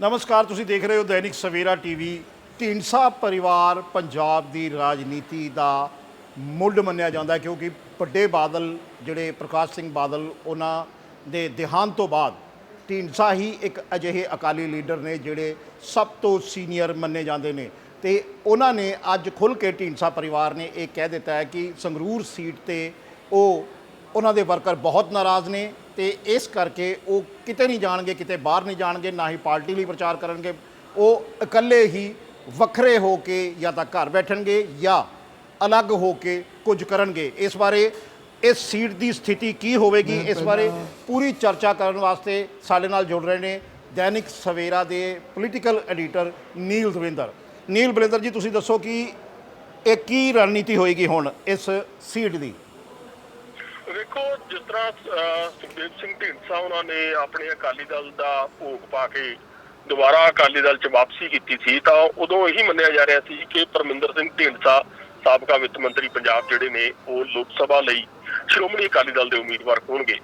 ਨਮਸਕਾਰ, ਤੁਸੀਂ ਦੇਖ ਰਹੇ ਹੋ ਦੈਨਿਕ ਸਵੇਰਾ ਟੀਵੀ। ਢੀਂਡਸਾ ਪਰਿਵਾਰ ਪੰਜਾਬ ਦੀ ਰਾਜਨੀਤੀ ਦਾ ਮੁੱਢ ਮੰਨਿਆ ਜਾਂਦਾ ਕਿਉਂਕਿ ਵੱਡੇ ਬਾਦਲ ਜਿਹੜੇ ਪ੍ਰਕਾਸ਼ ਸਿੰਘ ਬਾਦਲ, ਉਹਨਾਂ ਦੇ ਦੇਹਾਂਤ ਤੋਂ ਬਾਅਦ ਢੀਂਡਸਾ ਹੀ ਇੱਕ ਅਜਿਹੇ ਅਕਾਲੀ ਲੀਡਰ ਨੇ ਜਿਹੜੇ ਸਭ ਤੋਂ ਸੀਨੀਅਰ ਮੰਨੇ ਜਾਂਦੇ ਨੇ। ਤੇ ਉਹਨਾਂ ਨੇ ਅੱਜ ਖੁੱਲ ਕੇ ਢੀਂਡਸਾ ਪਰਿਵਾਰ ਨੇ ਇਹ ਕਹਿ ਦਿੱਤਾ ਹੈ ਕਿ ਸੰਗਰੂਰ ਸੀਟ ਤੇ ਉਹ ਉਹਨਾਂ ਦੇ ਵਰਕਰ ਬਹੁਤ ਨਾਰਾਜ਼ ਨੇ ਤੇ ਇਸ ਕਰਕੇ ਉਹ ਕਿਤੇ ਨਹੀਂ ਜਾਣਗੇ ਕਿਤੇ ਬਾਹਰ ਨਹੀਂ ਜਾਣਗੇ ਨਾ ਹੀ ਪਾਰਟੀ ਲਈ ਪ੍ਰਚਾਰ ਕਰਨਗੇ। ਉਹ ਇਕੱਲੇ ਹੀ ਵੱਖਰੇ ਹੋ ਕੇ ਜਾਂ ਤਾਂ ਘਰ ਬੈਠਣਗੇ ਜਾਂ ਅਲੱਗ ਹੋ ਕੇ ਕੁਝ ਕਰਨਗੇ। ਇਸ ਬਾਰੇ ਇਸ ਸੀਟ ਦੀ ਸਥਿਤੀ ਕੀ ਹੋਵੇਗੀ ਇਸ ਬਾਰੇ ਪੂਰੀ ਚਰਚਾ ਕਰਨ ਵਾਸਤੇ ਸਾਡੇ ਨਾਲ ਜੁੜ ਰਹੇ ਨੇ ਦੈਨਿਕ ਸਵੇਰਾ ਦੇ ਪੋਲੀਟੀਕਲ ਐਡੀਟਰ ਨੀਲ ਦਵਿੰਦਰ। ਨੀਲ ਬਲਿੰਦਰ ਜੀ ਤੁਸੀਂ ਦੱਸੋ ਕਿ ਇਹ ਕੀ ਰਣਨੀਤੀ ਹੋਏਗੀ ਹੁਣ ਇਸ ਸੀਟ ਦੀ? ਵੇਖੋ ਜਿਸ ਤਰ੍ਹਾਂ ਅਹ, ਸੁਖਦੇਵ ਸਿੰਘ ਢੀਂਡਸਾ ਉਹਨਾਂ ਨੇ ਆਪਣੇ ਅਕਾਲੀ ਦਲ ਦਾ ਭੋਗ ਪਾ ਕੇ ਦੁਬਾਰਾ ਅਕਾਲੀ ਦਲ ਚ ਵਾਪਸੀ ਕੀਤੀ ਸੀ ਤਾਂ ਉਦੋਂ ਇਹੀ ਮੰਨਿਆ ਜਾ ਰਿਹਾ ਸੀ ਕਿ ਪਰਮਿੰਦਰ ਸਿੰਘ ਢੀਂਡਸਾ ਸਾਬਕਾ ਵਿੱਤ ਮੰਤਰੀ ਪੰਜਾਬ ਜਿਹੜੇ ਨੇ ਉਹ ਲੋਕ ਸਭਾ ਲਈ ਸ਼੍ਰੋਮਣੀ ਅਕਾਲੀ ਦਲ ਦੇ ਉਮੀਦਵਾਰ ਹੋਣਗੇ।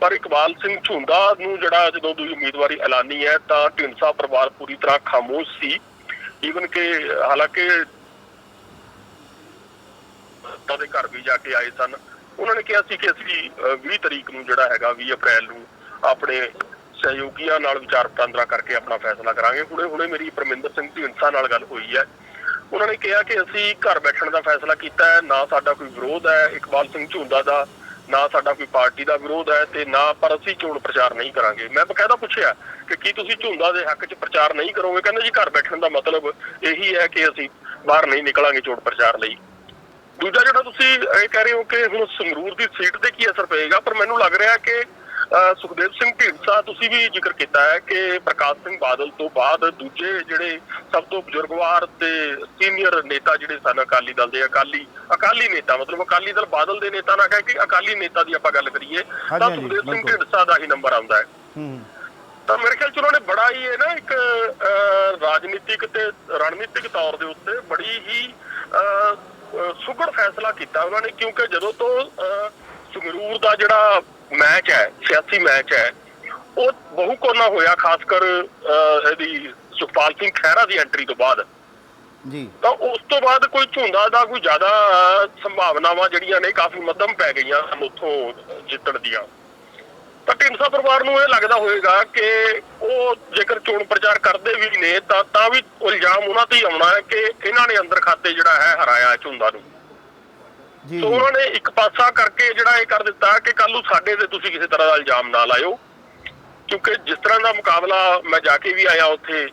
ਪਰ ਇਕਬਾਲ ਸਿੰਘ ਝੁੰਦਾ ਨੂੰ ਜਿਹੜਾ ਜਦੋਂ ਦੂਜੀ ਉਮੀਦਵਾਰੀ ਐਲਾਨੀ ਹੈ ਤਾਂ ਢੀਂਡਸਾ ਪਰਿਵਾਰ ਪੂਰੀ ਤਰ੍ਹਾਂ ਖਾਮੋਸ਼ ਸੀ। ਈਵਨ ਕਿ ਹਾਲਾਂਕਿ ਉਹਨਾਂ ਦੇ ਘਰ ਵੀ ਜਾ ਕੇ ਆਏ ਸਨ। ਉਹਨਾਂ ਨੇ ਕਿਹਾ ਸੀ ਕਿ ਅਸੀਂ ਅਹ, 20 ਤਰੀਕ ਨੂੰ ਜਿਹੜਾ ਹੈਗਾ 20 ਅਪ੍ਰੈਲ ਨੂੰ ਆਪਣੇ ਸਹਿਯੋਗੀਆਂ ਨਾਲ ਵਿਚਾਰ ਵਟਾਂਦਰਾ ਕਰਕੇ ਆਪਣਾ ਫੈਸਲਾ ਕਰਾਂਗੇ। ਹੁਣੇ ਹੁਣੇ ਮੇਰੀ ਪਰਮਿੰਦਰ ਸਿੰਘ ਢੀਂਡਸਾ ਨਾਲ ਗੱਲ ਹੋਈ ਹੈ। ਉਹਨਾਂ ਨੇ ਕਿਹਾ ਕਿ ਅਸੀਂ ਘਰ ਬੈਠਣ ਦਾ ਫੈਸਲਾ ਕੀਤਾ ਹੈ। ਨਾ ਸਾਡਾ ਕੋਈ ਵਿਰੋਧ ਹੈ ਇਕਬਾਲ ਸਿੰਘ ਝੁੰਦਾ ਦਾ ਨਾ ਸਾਡਾ ਕੋਈ ਪਾਰਟੀ ਦਾ ਵਿਰੋਧ ਹੈ ਤੇ ਨਾ ਪਰ ਅਸੀਂ ਚੋਣ ਪ੍ਰਚਾਰ ਨਹੀਂ ਕਰਾਂਗੇ। ਮੈਂ ਬਕਾਇਦਾ ਪੁੱਛਿਆ ਕਿ ਕੀ ਤੁਸੀਂ ਝੁੰਦਾ ਦੇ ਹੱਕ 'ਚ ਪ੍ਰਚਾਰ ਨਹੀਂ ਕਰੋਗੇ? ਕਹਿੰਦੇ ਜੀ ਘਰ ਬੈਠਣ ਦਾ ਮਤਲਬ ਇਹੀ ਹੈ ਕਿ ਅਸੀਂ ਬਾਹਰ ਨਹੀਂ ਨਿਕਲਾਂਗੇ ਚੋਣ ਪ੍ਰਚਾਰ ਲਈ। ਦੂਜਾ ਜਿਹੜਾ ਤੁਸੀਂ ਇਹ ਕਹਿ ਰਹੇ ਹੋ ਕਿ ਹੁਣ ਸੰਗਰੂਰ ਦੀ ਸੀਟ ਤੇ ਕੀ ਅਸਰ ਪਏਗਾ ਪਰ ਮੈਨੂੰ ਲੱਗ ਰਿਹਾ ਕਿ ਸੁਖਦੇਵ ਸਿੰਘ ਢੀਂਡਸਾ ਤੁਸੀਂ ਵੀ ਜ਼ਿਕਰ ਕੀਤਾ ਹੈ ਕਿ ਪ੍ਰਕਾਸ਼ ਸਿੰਘ ਬਾਦਲ ਤੋਂ ਬਾਅਦ ਦੂਜੇ ਜਿਹੜੇ ਸਭ ਤੋਂ ਬਜ਼ੁਰਗਵਾਰ ਤੇ ਸੀਨੀਅਰ ਨੇਤਾ ਜਿਹੜੇ ਸਨ ਅਕਾਲੀ ਦਲ ਦੇ ਅਕਾਲੀ ਅਕਾਲੀ ਨੇਤਾ ਮਤਲਬ ਅਕਾਲੀ ਦਲ ਬਾਦਲ ਦੇ ਨੇਤਾ ਨਾ ਕਹਿ ਕੇ ਅਕਾਲੀ ਨੇਤਾ ਦੀ ਆਪਾਂ ਗੱਲ ਕਰੀਏ ਤਾਂ ਸੁਖਦੇਵ ਸਿੰਘ। ਢੀਂਡਸਾ ਦਾ ਹੀ ਨੰਬਰ ਆਉਂਦਾ ਹੈ ਤਾਂ ਮੇਰੇ ਖਿਆਲ ਚ ਉਹਨਾਂ ਨੇ ਬੜਾ ਹੀ ਇਹ ਨਾ ਇੱਕ ਰਾਜਨੀਤਿਕ ਤੇ ਰਣਨੀਤਿਕ ਤੌਰ ਦੇ ਉੱਤੇ ਬੜੀ ਹੀ ਸੁਘੜ ਫੈਸਲਾ ਕੀਤਾ ਉਹਨਾਂ ਨੇ ਕਿਉਂਕਿ ਜਦੋਂ ਤੋਂ ਸੰਗਰੂਰ ਦਾ ਜਿਹੜਾ ਮੈਚ ਹੈ ਸਿਆਸੀ ਮੈਚ ਹੈ ਉਹ ਬਹੁ ਕੋਨਾ ਹੋਇਆ ਖਾਸ ਕਰ ਇਹਦੀ ਸੁਖਪਾਲ ਸਿੰਘ ਖਹਿਰਾ ਦੀ ਐਂਟਰੀ ਤੋਂ ਬਾਅਦ। ਜੀ। ਤਾਂ ਉਸ ਤੋਂ ਬਾਅਦ ਕੋਈ ਝੁੰਦਾ ਦਾ ਕੋਈ ਜ਼ਿਆਦਾ ਸੰਭਾਵਨਾਵਾਂ ਜਿਹੜੀਆਂ ਨੇ ਕਾਫੀ ਮੱਧਮ ਪੈ ਗਈਆਂ ਉੱਥੋਂ ਜਿੱਤਣ ਦੀਆਂ। ਤਾਂ ਢੀਂਡਸਾ ਪਰਿਵਾਰ ਨੂੰ ਇਹ ਲੱਗਦਾ ਹੋਵੇਗਾ ਕਿ ਉਹ ਜੇਕਰ ਚੋਣ ਪ੍ਰਚਾਰ ਕਰਦੇ ਵੀ ਨੇ ਤਾਂ ਤਾਂ ਵੀ ਇਲਜ਼ਾਮ ਉਹਨਾਂ ਤੇ ਹੀ ਆਉਣਾ ਹੈ ਕਿ ਇਹਨਾਂ ਨੇ ਅੰਦਰ ਖਾਤੇ ਜਿਹੜਾ ਹੈ ਹਰਾਇਆ ਝੁੰਦਾ ਨੂੰ। ਜੀ ਉਹਨਾਂ ਨੇ ਇੱਕ ਪਾਸਾ ਕਰਕੇ ਜਿਹੜਾ ਇਹ ਕਰ ਦਿੱਤਾ ਕਿ ਕੱਲ ਨੂੰ ਸਾਡੇ ਤੇ ਤੁਸੀਂ ਕਿਸੇ ਤਰ੍ਹਾਂ ਦਾ ਇਲਜ਼ਾਮ ਨਾ ਲਾਇਓ। ਕਿਉਂਕਿ ਜਿਸ ਤਰ੍ਹਾਂ ਦਾ ਮੁਕਾਬਲਾ ਮੈਂ ਜਾ ਕੇ ਵੀ ਆਇਆ ਉੱਥੇ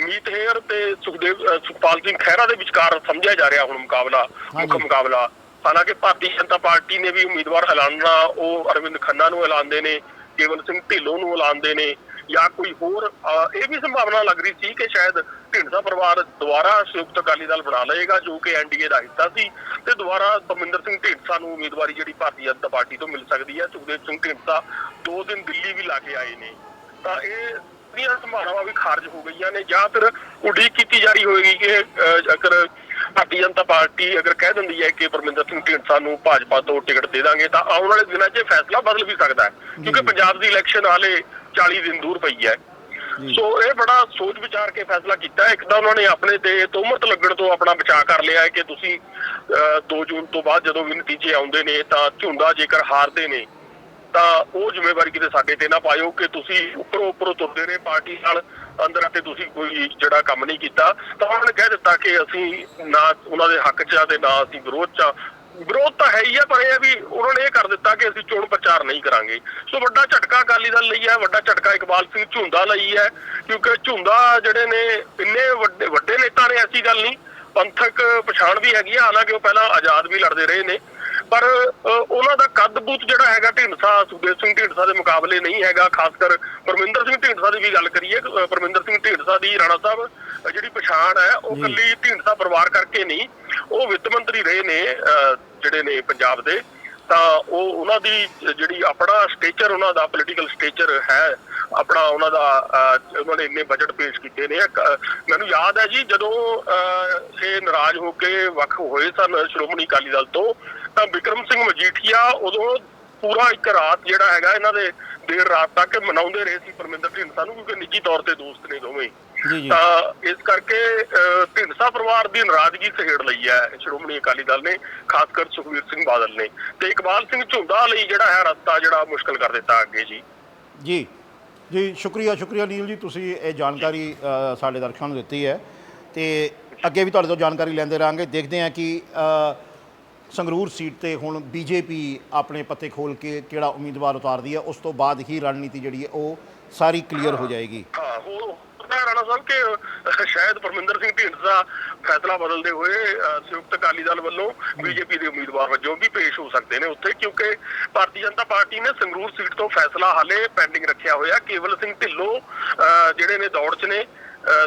ਮੀਤ ਹੇਅਰ ਤੇ ਸੁਖਦੇਵ ਸੁਖਪਾਲ ਸਿੰਘ ਖਹਿਰਾ ਦੇ ਵਿਚਕਾਰ ਸਮਝਿਆ ਜਾ ਰਿਹਾ ਹੁਣ ਮੁਕਾਬਲਾ ਮੁੱਖ। ਮੁਕਾਬਲਾ। ਹਾਲਾਂਕਿ ਭਾਰਤੀ ਜਨਤਾ ਪਾਰਟੀ ਨੇ ਵੀ ਉਮੀਦਵਾਰ ਐਲਾਨਣਾ ਉਹ ਅਰਵਿੰਦ ਖੰਨਾ ਨੂੰ ਐਲਾਨਦੇ ਨੇ। ਕੇਵਲ ਸਿੰਘ ਢਿੱਲੋਂ ਨੂੰ ਐਲਾਨਦੇ ਨੇ ਜਾਂ ਕੋਈ ਹੋਰ ਇਹ ਵੀ ਸੰਭਾਵਨਾ ਲੱਗ ਰਹੀ ਸੀ ਕਿ ਸ਼ਾਇਦ ਢਿੰਡਸਾ ਪਰਿਵਾਰ ਦੁਬਾਰਾ ਸੰਯੁਕਤ ਅਕਾਲੀ ਦਲ ਬਣਾ ਲਏਗਾ ਜੋ ਕਿ ਐਨਡੀਏ ਦਾ ਹਿੱਸਾ ਸੀ ਤੇ ਦੁਬਾਰਾ ਪਰਮਿੰਦਰ ਸਿੰਘ ਢਿੰਡਸਾ ਨੂੰ ਉਮੀਦਵਾਰੀ ਜਿਹੜੀ ਭਾਰਤੀ ਜਨਤਾ ਪਾਰਟੀ ਤੋਂ ਮਿਲ ਸਕਦੀ ਹੈ। ਸੁਖਦੇਵ ਸਿੰਘ ਢਿੰਡਸਾ ਦੋ ਦਿਨ ਦਿੱਲੀ ਵੀ ਲਾ ਕੇ ਆਏ ਨੇ। ਤਾਂ ਇਹ ਦੀਆਂ ਸੰਭਾਵਨਾਵਾਂ ਵੀ ਖਾਰਜ ਹੋ ਗਈਆਂ ਨੇ। ਜਾਂ ਫਿਰ ਉਡੀਕ ਕੀਤੀ ਜਾ ਰਹੀ ਹੋਏਗੀ ਕਿ ਅਹ, ਅਗਰ ਭਾਰਤੀ ਜਨਤਾ ਪਾਰਟੀ ਅਗਰ ਕਹਿ ਦਿੰਦੀ ਹੈ ਕਿ ਪਰਮਿੰਦਰ ਸਿੰਘ ਢੀਂਡਸਾ ਨੂੰ ਭਾਜਪਾ ਤੋਂ ਟਿਕਟ ਦੇ ਦਾਂਗੇ ਤਾਂ ਆਉਣ ਵਾਲੇ ਦਿਨਾਂ 'ਚ ਇਹ ਫੈਸਲਾ ਬਦਲ ਵੀ ਸਕਦਾ ਹੈ ਕਿਉਂਕਿ ਪੰਜਾਬ ਦੀ ਇਲੈਕਸ਼ਨ ਹਾਲੇ 40 ਦਿਨ ਦੂਰ ਪਈ ਹੈ। ਸੋ ਇਹ ਬੜਾ ਸੋਚ ਵਿਚਾਰ ਕੇ ਫੈਸਲਾ ਕੀਤਾ। ਇੱਕ ਤਾਂ ਉਹਨਾਂ ਨੇ ਆਪਣੇ ਤੇ ਤੋਮਤ ਲੱਗਣ ਤੋਂ ਆਪਣਾ ਬਚਾਅ ਕਰ ਲਿਆ ਹੈ ਕਿ ਤੁਸੀਂ 2 ਜੂਨ ਤੋਂ ਬਾਅਦ ਜਦੋਂ ਵੀ ਨਤੀਜੇ ਆਉਂਦੇ ਨੇ ਤਾਂ ਝੁੰਦਾ ਜੇਕਰ ਹਾਰਦੇ ਨੇ ਤਾਂ ਉਹ ਜ਼ਿੰਮੇਵਾਰੀ ਕਿਤੇ ਸਾਡੇ ਤੇ ਨਾ ਪਾਇਓ ਕਿ ਤੁਸੀਂ ਉੱਪਰੋਂ ਉੱਪਰੋਂ ਤੁਰਦੇ ਰਹੇ ਪਾਰਟੀ ਨਾਲ, ਅੰਦਰ ਅਤੇ ਤੁਸੀਂ ਕੋਈ ਜਿਹੜਾ ਕੰਮ ਨਹੀਂ ਕੀਤਾ। ਤਾਂ ਉਹਨਾਂ ਨੇ ਕਹਿ ਦਿੱਤਾ ਕਿ ਅਸੀਂ ਨਾ ਉਹਨਾਂ ਦੇ ਹੱਕ 'ਚ ਆ ਤੇ ਨਾ ਅਸੀਂ ਵਿਰੋਧ 'ਚ ਆ। ਵਿਰੋਧ ਤਾਂ ਹੈ ਹੀ ਆ, ਪਰ ਇਹ ਵੀ ਉਹਨਾਂ ਨੇ ਇਹ ਕਰ ਦਿੱਤਾ ਕਿ ਅਸੀਂ ਚੋਣ ਪ੍ਰਚਾਰ ਨਹੀਂ ਕਰਾਂਗੇ। ਸੋ ਵੱਡਾ ਝਟਕਾ ਅਕਾਲੀ ਦਲ ਲਈ ਹੈ ਵੱਡਾ ਝਟਕਾ ਇਕਬਾਲ ਸਿੰਘ ਝੁੰਦਾ ਲਈ ਹੈ ਕਿਉਂਕਿ ਝੁੰਦਾ ਜਿਹੜੇ ਨੇ ਇੰਨੇ ਵੱਡੇ ਵੱਡੇ ਨੇਤਾ ਨੇ, ਐਸੀ ਗੱਲ ਨਹੀਂ। ਪੰਥਕ ਪਛਾਣ ਵੀ ਹੈਗੀ ਆ, ਹਾਲਾਂਕਿ ਉਹ ਪਹਿਲਾਂ ਆਜ਼ਾਦ ਵੀ ਲੜਦੇ ਰਹੇ ਨੇ। ਪਰ ਉਹਨਾਂ ਦਾ ਕੱਦ ਬੂਤ ਜਿਹੜਾ ਹੈਗਾ ਢੀਂਡਸਾ ਸੁਖਦੇਵ ਸਿੰਘ ਢੀਂਡਸਾ ਦੇ ਮੁਕਾਬਲੇ ਨਹੀਂ ਹੈਗਾ ਖਾਸ ਕਰ ਪਰਮਿੰਦਰ ਸਿੰਘ ਢੀਂਡਸਾ ਦੀ ਵੀ ਗੱਲ ਕਰੀਏ ਪਰਮਿੰਦਰ ਸਿੰਘ ਢੀਂਡਸਾ ਦੀ ਰਾਣਾ ਸਾਹਿਬ ਜਿਹੜੀ ਪਛਾਣ ਹੈ ਉਹ ਜੀ। ਕੱਲੀ ਢੀਂਡਸਾ ਪਰਿਵਾਰ ਕਰਕੇ ਨਹੀਂ ਉਹ ਵਿੱਤ ਮੰਤਰੀ ਰਹੇ ਨੇ ਜਿਹੜੇ ਨੇ ਪੰਜਾਬ ਦੇ ਤਾਂ ਉਹ ਉਹਨਾਂ ਦੀ ਜਿਹੜੀ ਆਪਣਾ ਸਟੇਚਰ ਉਹਨਾਂ ਦਾ ਪੋਲੀਟੀਕਲ ਸਟੇਚਰ ਹੈ ਆਪਣਾ ਉਹਨਾਂ ਦਾ ਉਹਨਾਂ ਨੇ ਇੰਨੇ ਬਜਟ ਪੇਸ਼ ਕੀਤੇ ਨੇ ਮੈਨੂੰ ਯਾਦ ਹੈ ਜੀ ਜਦੋਂ ਇਹ ਨਾਰਾਜ਼ ਹੋ ਕੇ ਵੱਖ ਹੋਏ ਸਨ ਸ਼੍ਰੋਮਣੀ ਅਕਾਲੀ ਦਲ ਤੋਂ ਤਾਂ ਵਿਕਰਮ ਸਿੰਘ ਮਜੀਠੀਆ ਉਦੋਂ ਪੂਰਾ ਇੱਕ ਰਾਤ ਜਿਹੜਾ ਹੈਗਾ ਇਹਨਾਂ ਦੇ ਦੇਰ ਰਾਤ ਤੱਕ ਮਨਾਉਂਦੇ ਰਹੇ ਸੀ ਪਰਮਿੰਦਰ ਢੀਂਡਸਾ ਨੂੰ ਕਿਉਂਕਿ ਨਿੱਜੀ ਤੌਰ ਤੇ ਦੋਸਤ ਨੇ ਦੋਵੇਂ। ਤਾਂ ਇਸ ਕਰਕੇ ਢੀਂਡਸਾ ਪਰਿਵਾਰ ਦੀ ਨਾਰਾਜ਼ਗੀ ਸਹੇੜ ਲਈ ਹੈ ਸ਼੍ਰੋਮਣੀ ਅਕਾਲੀ ਦਲ ਨੇ ਖਾਸ ਕਰ ਸੁਖਵੀਰ ਸਿੰਘ ਬਾਦਲ ਨੇ। ਤੇ ਇਕਬਾਲ ਸਿੰਘ ਝੁੰਦਾ ਲਈ ਜਿਹੜਾ ਹੈ ਰਸਤਾ ਜਿਹੜਾ ਮੁਸ਼ਕਲ ਕਰ ਦਿੱਤਾ ਅੱਗੇ ਜੀ। ਜੀ ਜੀ ਸ਼ੁਕਰੀਆ ਸ਼ੁਕਰੀਆ ਨੀਲ ਜੀ ਤੁਸੀਂ ਇਹ ਜਾਣਕਾਰੀ ਸਾਡੇ ਦਰਸ਼ਕਾਂ ਨੂੰ ਦਿੱਤੀ ਹੈ। ਤੇ ਅੱਗੇ ਵੀ ਤੁਹਾਡੇ ਤੋਂ ਜਾਣਕਾਰੀ ਲੈਂਦੇ ਰਹਾਂਗੇ। ਦੇਖਦੇ ਹਾਂ ਕਿ ਸੰਗਰੂਰ ਸੀਟ ਤੇ ਹੁਣ ਬੀਜੇਪੀ ਆਪਣੇ ਪੱਤੇ ਖੋਲ ਕੇ ਕਿਹੜਾ ਉਮੀਦਵਾਰ ਉਤਾਰਦੀ ਹੈ, ਉਸ ਤੋਂ ਬਾਅਦ ਹੀ ਰਣਨੀਤੀ ਜਿਹੜੀ ਹੈ, ਉਹ ਸਾਰੀ ਕਲੀਅਰ ਹੋ ਜਾਏਗੀ। ਹਾਂ ਉਹ ਪਤਾ ਰਾਣਾ ਸਾਹਿਬ ਕਿ ਸ਼ਾਇਦ ਪਰਮਿੰਦਰ ਸਿੰਘ ਢੀਂਡਸਾ ਫੈਸਲਾ ਬਦਲਦੇ ਹੋਏ ਸੰਯੁਕਤ ਅਕਾਲੀ ਦਲ ਵੱਲੋਂ ਬੀਜੇਪੀ ਦੇ ਉਮੀਦਵਾਰ ਵਜੋਂ ਵੀ ਪੇਸ਼ ਹੋ ਸਕਦੇ ਨੇ ਉੱਥੇ, ਕਿਉਂਕਿ ਭਾਰਤੀ ਜਨਤਾ ਪਾਰਟੀ ਨੇ ਸੰਗਰੂਰ ਸੀਟ ਤੋਂ ਫੈਸਲਾ ਹਾਲੇ ਪੈਂਡਿੰਗ ਰੱਖਿਆ ਹੋਇਆ। ਕੇਵਲ ਸਿੰਘ ਢਿੱਲੋਂ ਜਿਹੜੇ ਨੇ ਦੌੜ 'ਚ ਨੇ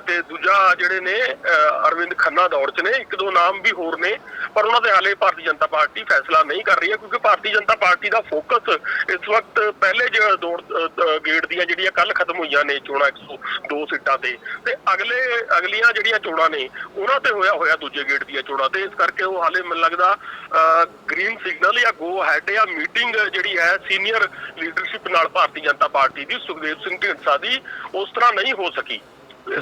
ਤੇ ਦੂਜਾ ਜਿਹੜੇ ਨੇ ਅਹ, ਅਰਵਿੰਦ ਖੰਨਾ ਦੌੜ 'ਚ ਨੇ ਇੱਕ ਦੋ ਨਾਮ ਵੀ ਹੋਰ ਨੇ ਪਰ ਉਹਨਾਂ ਦੇ ਹਾਲੇ ਭਾਰਤੀ ਜਨਤਾ ਪਾਰਟੀ ਫੈਸਲਾ ਨਹੀਂ ਕਰ ਰਹੀ ਹੈ ਕਿਉਂਕਿ ਭਾਰਤੀ ਜਨਤਾ ਪਾਰਟੀ ਦਾ ਫੋਕਸ ਇਸ ਵਕਤ ਪਹਿਲੇ ਜੋ ਦੌੜ ਅਹ, ਗੇੜ ਦੀਆਂ ਜਿਹੜੀਆਂ ਕੱਲ ਖਤਮ ਹੋਈਆਂ ਨੇ ਚੋਣਾਂ 102 ਸੀਟਾਂ ਤੇ ਤੇ ਅਗਲੇ ਅਗਲੀਆਂ ਜਿਹੜੀਆਂ ਚੋਣਾਂ ਨੇ ਉਹਨਾਂ ਤੇ ਹੋਇਆ ਹੋਇਆ ਦੂਜੇ ਗੇੜ ਦੀਆਂ ਚੋਣਾਂ ਤੇ ਇਸ ਕਰਕੇ ਉਹ ਹਾਲੇ ਮੈਨੂੰ ਲੱਗਦਾ ਗ੍ਰੀਨ ਸਿਗਨਲ ਜਾਂ ਗੋ ਹੈਡ ਜਾਂ ਮੀਟਿੰਗ ਜਿਹੜੀ ਹੈ ਸੀਨੀਅਰ ਲੀਡਰਸ਼ਿਪ ਨਾਲ ਭਾਰਤੀ ਜਨਤਾ ਪਾਰਟੀ ਦੀ ਸੁਖਦੇਵ ਸਿੰਘ ਢੀਂਡਸਾ ਦੀ ਉਸ ਤਰ੍ਹਾਂ ਨਹੀਂ ਹੋ ਸਕੀ।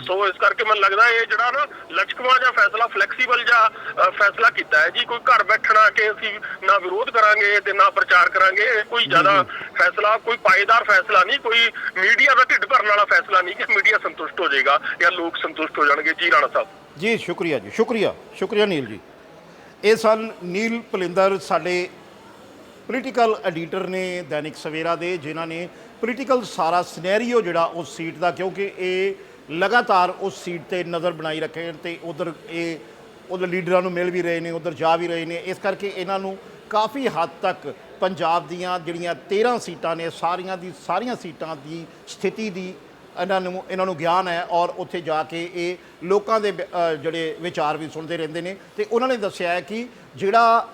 ਸੋ ਇਸ ਕਰਕੇ ਮੈਨੂੰ ਲੱਗਦਾ ਇਹ ਜਿਹੜਾ ਨਾ ਲਚਕਵਾ ਜਾਂ ਫੈਸਲਾ ਫਲੈਕਸੀਬਲ ਜਾਂ ਫੈਸਲਾ ਕੀਤਾ ਹੈ ਜੀ। ਕੋਈ ਘਰ ਬੈਠਣਾ ਕਿ ਅਸੀਂ ਨਾ ਵਿਰੋਧ ਕਰਾਂਗੇ ਤੇ ਨਾ ਪ੍ਰਚਾਰ ਕਰਾਂਗੇ ਇਹ ਕੋਈ ਜ਼ਿਆਦਾ ਫੈਸਲਾ ਕੋਈ ਪਾਏਦਾਰ ਫੈਸਲਾ ਨਹੀਂ ਕੋਈ ਮੀਡੀਆ ਦਾ ਢਿੱਡ ਭਰਨ ਵਾਲਾ ਫੈਸਲਾ ਨਹੀਂ ਕਿ ਮੀਡੀਆ ਸੰਤੁਸ਼ਟ ਹੋ ਜਾਏਗਾ ਜਾਂ ਲੋਕ ਸੰਤੁਸ਼ਟ ਹੋ ਜਾਣਗੇ। ਜੀ ਰਾਣਾ ਸਾਹਿਬ। ਜੀ ਸ਼ੁਕਰੀਆ ਜੀ ਸ਼ੁਕਰੀਆ ਸ਼ੁਕਰੀਆ ਨੀਲ ਜੀ। ਇਹ ਸਨ ਨੀਲ ਭਲਿੰਦਰ ਸਾਡੇ ਪੋਲੀਟੀਕਲ ਐਡੀਟਰ ਨੇ ਦੈਨਿਕ ਸਵੇਰਾ ਦੇ ਜਿਨ੍ਹਾਂ ਨੇ ਪੋਲੀਟੀਕਲ ਸਾਰਾ ਸਿਨੈਰੀਓ ਜਿਹੜਾ ਉਸ ਸੀਟ ਦਾ ਕਿਉਂਕਿ ਇਹ ਲਗਾਤਾਰ ਉਸ ਸੀਟ ਤੇ ਨਜ਼ਰ ਬਣਾਈ ਰੱਖੇ ਤੇ ਉਧਰ ਇਹ ਉਧਰ ਲੀਡਰਾਂ ਨੂੰ ਮਿਲ ਵੀ ਰਹੇ ਨੇ, ਉਧਰ ਜਾ ਵੀ ਰਹੇ ਨੇ। ਇਸ ਕਰਕੇ ਇਹਨਾਂ ਨੂੰ ਕਾਫੀ ਹੱਦ ਤੱਕ ਪੰਜਾਬ ਦੀਆਂ ਜਿਹੜੀਆਂ 13 ਸੀਟਾਂ ਨੇ, ਸਾਰੀਆਂ ਦੀ, ਸਾਰੀਆਂ ਸੀਟਾਂ ਦੀ ਸਥਿਤੀ ਦੀ ਇਹਨਾਂ ਨੂੰ ਇਹਨਾਂ ਨੂੰ ਗਿਆਨ ਹੈ ਔਰ ਉੱਥੇ ਜਾ ਕੇ ਇਹ ਲੋਕਾਂ ਦੇ ਜਿਹੜੇ ਵਿਚਾਰ ਵੀ ਸੁਣਦੇ ਰਹਿੰਦੇ ਨੇ। ਤੇ ਉਹਨਾਂ ਨੇ ਦੱਸਿਆ ਹੈ ਕਿ ਜਿਹੜਾ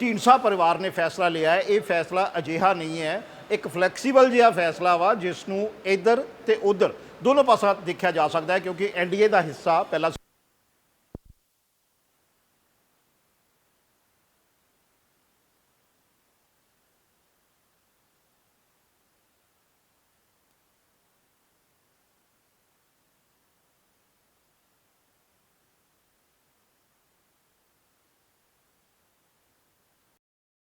ਢੀਂਡਸਾ ਪਰਿਵਾਰ ਨੇ ਫੈਸਲਾ ਲਿਆ ਹੈ, ਇਹ ਫੈਸਲਾ ਅਜਿਹਾ ਨਹੀਂ ਹੈ। ਇੱਕ ਫਲੈਕਸੀਬਲ ਜਿਹਾ ਫੈਸਲਾ ਵਾ, ਜਿਸ ਨੂੰ ਇੱਧਰ ਤੇ ਉੱਧਰ ਦੋਨੋਂ ਪਾਸਾ ਦੇਖਿਆ ਜਾ ਸਕਦਾ ਹੈ ਕਿਉਂਕਿ ਐਨਡੀਏ ਦਾ ਹਿੱਸਾ ਪਹਿਲਾਂ